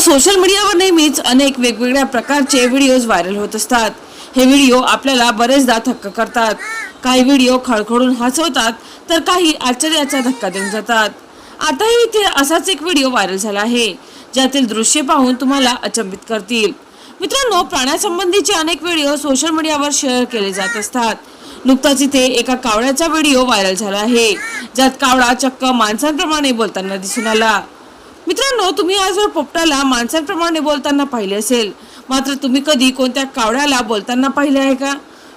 Social मीडियावर नेहमीच अनेक वेगवेगळ्या प्रकारचे व्हिडिओज व्हायरल होत असतात. हे व्हिडिओ आपल्याला बरेचदा थक्क करतात. काही व्हिडिओ खळखळून हसवतात तर काही आश्चर्याचा धक्का देऊन जातात. आताही इथे असाच एक व्हिडिओ व्हायरल झाला आहे ज्यातील दृश्य पाहून तुम्हाला अचंबित करतील. मित्रांनो प्राण्यासंबंधीचे अनेक व्हिडिओ सोशल मीडियावर शेअर केले जात असतात. नुकताच इथे एका कावळ्याचा व्हिडिओ व्हायरल झाला आहे ज्यात कावळा चक्क माणसांप्रमाणे बोलताना दिसून आला. मित्रांनो तुम्ही आजवर पोपटाला माणसांप्रमाणे बोलताना पाहिले असेल मात्र तुम्ही कधी कोणत्या कावळ्याला बोलताना पाहिले आहे का?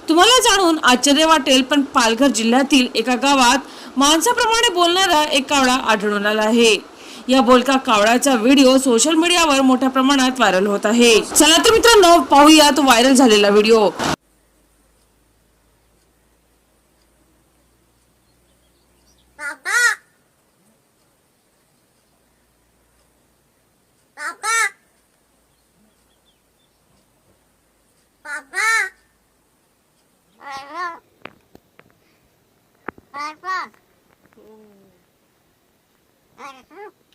तुम्हाला जाणून आश्चर्य वाटेल पण पालघर जिल्ह्यातील एका गावात माणसाप्रमाणे बोलणारा एक कावळा आढळून आला आहे. या बोलका कावळ्याचा व्हिडिओ सोशल मीडियावर मोठ्या प्रमाणात व्हायरल होत आहे. चला तर मित्रांनो पाहूया तो व्हायरल झालेला व्हिडिओ. Papa. Ừ. Bye, bye.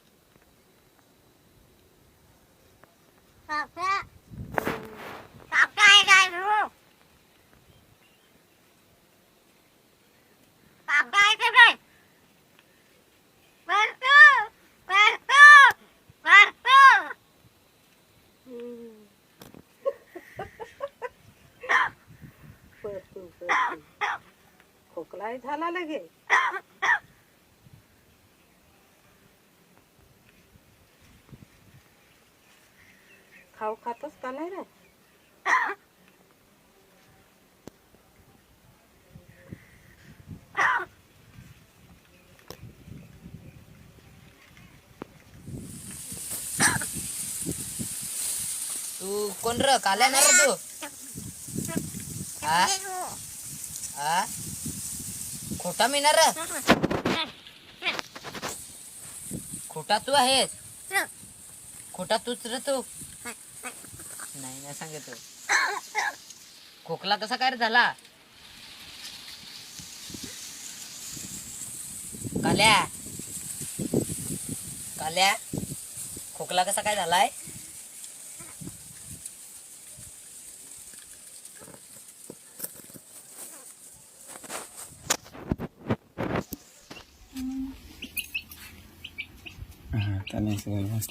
खोकला झाला लगे खाऊ खातोस का नाही रे तू कोण र? काल्या ना रे तू? हा हा खोटा मी ना खोटा तू आहेस. खोटा तूच रे तू. नाही नाही सांगत खोकला कसा काय रे झाला? काल्या. काल्या खोकला कसा काय झालाय? Ajá, también se ve más.